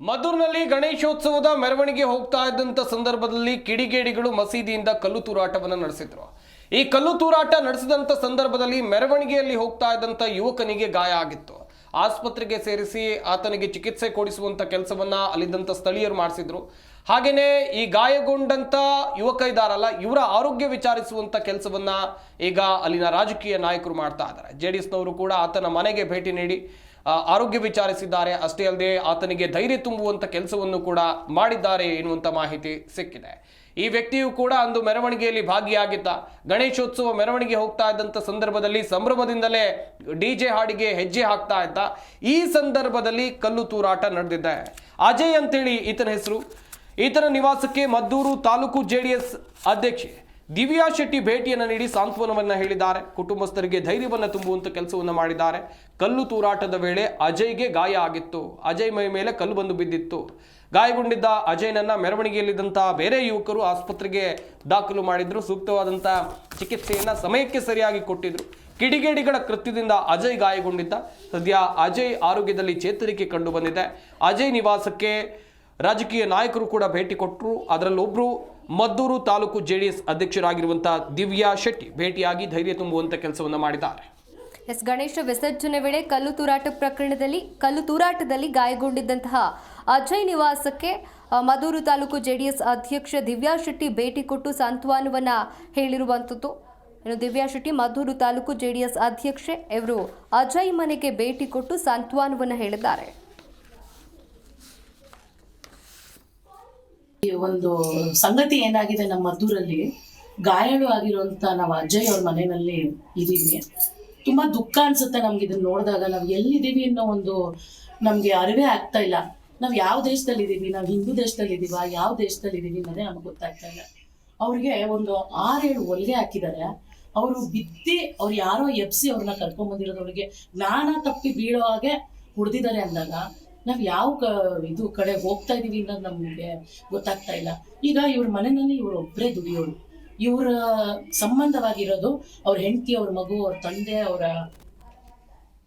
ಮದ್ದೂರಿನಲ್ಲಿ ಗಣೇಶೋತ್ಸವದ ಮೆರವಣಿಗೆ ಹೋಗ್ತಾ ಇದ್ದಂಥ ಸಂದರ್ಭದಲ್ಲಿ ಕಿಡಿಗೇಡಿಗಳು ಮಸೀದಿಯಿಂದ ಕಲ್ಲು ತೂರಾಟವನ್ನು ನಡೆಸಿದ್ರು. ಈ ಕಲ್ಲು ತೂರಾಟ ನಡೆಸಿದಂಥ ಸಂದರ್ಭದಲ್ಲಿ ಮೆರವಣಿಗೆಯಲ್ಲಿ ಹೋಗ್ತಾ ಇದ್ದಂಥ ಯುವಕನಿಗೆ ಗಾಯ ಆಗಿತ್ತು. ಆಸ್ಪತ್ರೆಗೆ ಸೇರಿಸಿ ಆತನಿಗೆ ಚಿಕಿತ್ಸೆ ಕೊಡಿಸುವಂತ ಕೆಲಸವನ್ನ ಅಲ್ಲಿದ್ದಂಥ ಸ್ಥಳೀಯರು ಮಾಡಿಸಿದ್ರು. ಹಾಗೆಯೇ ಈ ಗಾಯಗೊಂಡಂತ ಯುವಕ ಇದಾರಲ್ಲ ಇವರ ಆರೋಗ್ಯ ವಿಚಾರಿಸುವಂತ ಕೆಲಸವನ್ನ ಈಗ ಅಲ್ಲಿನ ರಾಜಕೀಯ ನಾಯಕರು ಮಾಡ್ತಾ ಇದ್ದಾರೆ. ಜೆ ಡಿ ಕೂಡ ಆತನ ಮನೆಗೆ ಭೇಟಿ ನೀಡಿ ಆರೋಗ್ಯ ವಿಚಾರಿಸಿದ್ದಾರೆ. ಅಷ್ಟೇ ಅಲ್ಲದೆ ಆತನಿಗೆ ಧೈರ್ಯ ತುಂಬುವಂಥ ಕೆಲಸವನ್ನು ಕೂಡ ಮಾಡಿದ್ದಾರೆ ಎನ್ನುವಂಥ ಮಾಹಿತಿ ಸಿಕ್ಕಿದೆ. ಈ ವ್ಯಕ್ತಿಯು ಕೂಡ ಅಂದು ಮೆರವಣಿಗೆಯಲ್ಲಿ ಭಾಗಿಯಾಗಿದ್ದ. ಗಣೇಶೋತ್ಸವ ಮೆರವಣಿಗೆ ಹೋಗ್ತಾ ಇದ್ದಂಥ ಸಂದರ್ಭದಲ್ಲಿ ಸಂಭ್ರಮದಿಂದಲೇ ಡಿ ಜೆ ಹಾಡಿಗೆ ಹೆಜ್ಜೆ ಹಾಕ್ತಾ ಇದ್ದ. ಈ ಸಂದರ್ಭದಲ್ಲಿ ಕಲ್ಲು ತೂರಾಟ ನಡೆದಿದೆ. ಅಜಯ್ ಅಂತೇಳಿ ಈತನ ಹೆಸರು. ಈತನ ನಿವಾಸಕ್ಕೆ ಮದ್ದೂರು ತಾಲೂಕು ಜೆಡಿಎಸ್ ಅಧ್ಯಕ್ಷೆ. ದಿವ್ಯಾ ಶೆಟ್ಟಿ ಭೇಟಿಯನ್ನು ನೀಡಿ ಸಾಂತ್ವನವನ್ನು ಹೇಳಿದ್ದಾರೆ. ಕುಟುಂಬಸ್ಥರಿಗೆ ಧೈರ್ಯವನ್ನು ತುಂಬುವಂತ ಕೆಲಸವನ್ನು ಮಾಡಿದ್ದಾರೆ. ಕಲ್ಲು ತೂರಾಟದ ವೇಳೆ ಅಜಯ್ಗೆ ಗಾಯ ಆಗಿತ್ತು. ಅಜಯ್ ಮೈ ಮೇಲೆ ಕಲ್ಲು ಬಂದು ಬಿದ್ದಿತ್ತು. ಗಾಯಗೊಂಡಿದ್ದ ಅಜಯ್ನನ್ನ ಮೆರವಣಿಗೆಯಲ್ಲಿದ್ದಂಥ ಬೇರೆ ಯುವಕರು ಆಸ್ಪತ್ರೆಗೆ ದಾಖಲು ಮಾಡಿದ್ರು. ಸೂಕ್ತವಾದಂಥ ಚಿಕಿತ್ಸೆಯನ್ನ ಸಮಯಕ್ಕೆ ಸರಿಯಾಗಿ ಕೊಟ್ಟಿದ್ರು. ಕಿಡಿಗೇಡಿಗಳ ಕೃತ್ಯದಿಂದ ಅಜಯ್ ಗಾಯಗೊಂಡಿದ್ದ. ಸದ್ಯ ಅಜಯ್ ಆರೋಗ್ಯದಲ್ಲಿ ಚೇತರಿಕೆ ಕಂಡು ಬಂದಿದೆ ಅಜಯ್ ನಿವಾಸಕ್ಕೆ ರಾಜಕೀಯ ನಾಯಕರು ಕೂಡ ಭೇಟಿ ಕೊಟ್ಟರು ಅದರಲ್ಲೊಬ್ಬರು Maddur taluk J D S ಅಧ್ಯಕ್ಷರಾಗಿರುವಂಥ Divya Shetty ಭೇಟಿಯಾಗಿ ಧೈರ್ಯ ತುಂಬುವಂಥ ಕೆಲಸವನ್ನು ಮಾಡಿದ್ದಾರೆ. ಎಸ್ ಗಣೇಶ ವಿಸರ್ಜನೆ ವೇಳೆ ಕಲ್ಲು ತೂರಾಟ ಪ್ರಕರಣದಲ್ಲಿ, ಕಲ್ಲು ತೂರಾಟದಲ್ಲಿ ಗಾಯಗೊಂಡಿದ್ದಂತಹ ಅಜಯ್ ನಿವಾಸಕ್ಕೆ ಮದೂರು ತಾಲೂಕು ಜೆಡಿಎಸ್ ಅಧ್ಯಕ್ಷ ದಿವ್ಯಾ ಶೆಟ್ಟಿ ಭೇಟಿ ಕೊಟ್ಟು ಸಾಂತ್ವನವನ್ನ ಹೇಳಿರುವಂಥದ್ದು ಇನ್ನು ದಿವ್ಯಾ ಶೆಟ್ಟಿ ಮದ್ದೂರು ತಾಲೂಕು ಜೆಡಿಎಸ್ ಅಧ್ಯಕ್ಷೆ, ಇವರು ಅಜಯ್ ಮನೆಗೆ ಭೇಟಿ ಕೊಟ್ಟು ಸಾಂತ್ವನವನ್ನು ಹೇಳಿದ್ದಾರೆ. ಒಂದು ಸಂಗತಿ ಏನಾಗಿದೆ ನಮ್ಮ ಮದ್ದೂರಲ್ಲಿ ಗಾಯಾಳು ಆಗಿರುವಂತ ನಾವು ಅಜ್ಜಯ್ ಅವ್ರ ಮನೆಯಲ್ಲಿ ಇದೀವಿ. ತುಂಬಾ ದುಃಖ ಅನ್ಸುತ್ತೆ ನಮ್ಗೆ ಇದನ್ನ ನೋಡಿದಾಗ. ನಾವು ಎಲ್ಲಿದ್ದೀವಿ ಅನ್ನೋ ಒಂದು ನಮ್ಗೆ ಅರಿವೇ ಆಗ್ತಾ ಇಲ್ಲ. ನಾವು ಯಾವ ದೇಶದಲ್ಲಿ ಇದೀವಿ? ನಾವು ಹಿಂದೂ ದೇಶದಲ್ಲಿ ಇದೀವ? ಯಾವ ದೇಶದಲ್ಲಿ ಇದೀವಿ ಅನ್ನೋದೇ ನಮ್ಗೆ ಗೊತ್ತಾಗ್ತಾ ಇಲ್ಲ. ಅವ್ರಿಗೆ ಒಂದು ಆರೇಳು ಹೊಲಿಗೆ ಹಾಕಿದ್ದಾರೆ. ಅವರು ಬಿದ್ದಿ ಅವ್ರು ಯಾರೋ ಎಬ್ಸಿ ಅವ್ರನ್ನ ಕರ್ಕೊಂಡ್ ಬಂದಿರೋದು ಅವ್ರಿಗೆ ಜ್ಞಾನ ತಪ್ಪಿ ಬೀಳೋ ಹಾಗೆ ಹೊಡೆದಿದ್ದಾರೆ ಅಂದಾಗ ನಾವ್ ಯಾವ ಇದು ಕಡೆ ಹೋಗ್ತಾ ಇದೀವಿ ಅನ್ನೋದು ನಮ್ಗೆ ಗೊತ್ತಾಗ್ತಾ ಇಲ್ಲ. ಈಗ ಇವ್ರ ಮನೆಯಲ್ಲಿ ಇವ್ರು ಒಬ್ಬರೇ ದುಡಿಯೋರು. ಇವರ ಸಂಬಂಧವಾಗಿರೋದು ಅವ್ರ ಹೆಂಡತಿ, ಅವ್ರ ಮಗು, ಅವ್ರ ತಂದೆ, ಅವರ